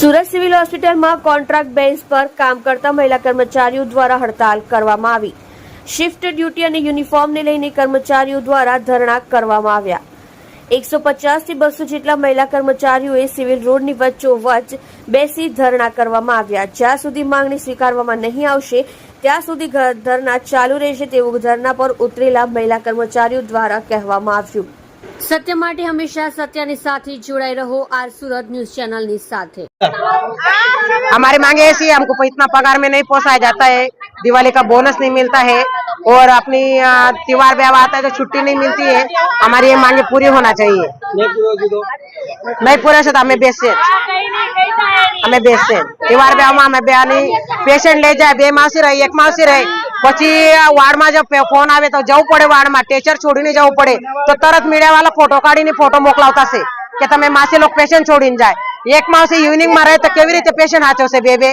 Surat civil હોસ્પિટલમાં contract base પર કામ કરતા મહિલા કર્મચારીઓ દ્વારા હડતાલ કરવામાં આવી. શિફ્ટ ડ્યુટી અને યુનિફોર્મને લઈને કર્મચારીઓ દ્વારા ધરણા કરવામાં આવ્યા. એકસો પચાસથી બસો જેટલા મહિલા કર્મચારીઓએ સિવિલ રોડની વચ્ચોવચ બેસી ધરણા કરવામાં આવ્યા. જ્યાં સુધી માંગણી સ્વીકારવામાં નહીં આવશે, ત્યાં સુધી ધરણા ચાલુ રહેશે તેવું ધરણા પર ઉતરેલા મહિલા કર્મચારીઓ દ્વારા કહેવામાં આવ્યું. સત્ય માટે હંમેશા સત્યની સાથે જોડાઈ રહો આર સુરત ન્યૂઝ ચેનલની સાથે हमारी मांगे ऐसी है हमको इतना पगार में नहीं पोसाया जाता है दिवाली का बोनस नहीं मिलता है और अपनी अ, त्योहार व्यवहार आता है तो छुट्टी नहीं मिलती है हमारी ये मांगे पूरी होना चाहिए નહીં પૂરો કીધો नहीं पूरे से तो हमें बेचते અમે બેસશે તહેવાર બેવામાં અમે બે આની પેશન્ટ લઈ જાય બે માસી રહી એક માસી રહી પછી વાડમાં જો ફોન આવે તો જવું પડે વાડમાં, ટેચર છોડીને જવું પડે. તો તરત મીડિયા વાળા ફોટો કાઢીને ફોટો મોકલાવતા છે કે તમે માસી લોકો પેશન્ટ છોડીને જાય. એક માસી ઇવનિંગમાં રહે તો કેવી રીતે પેશન્ટ હાચવશે બે બે?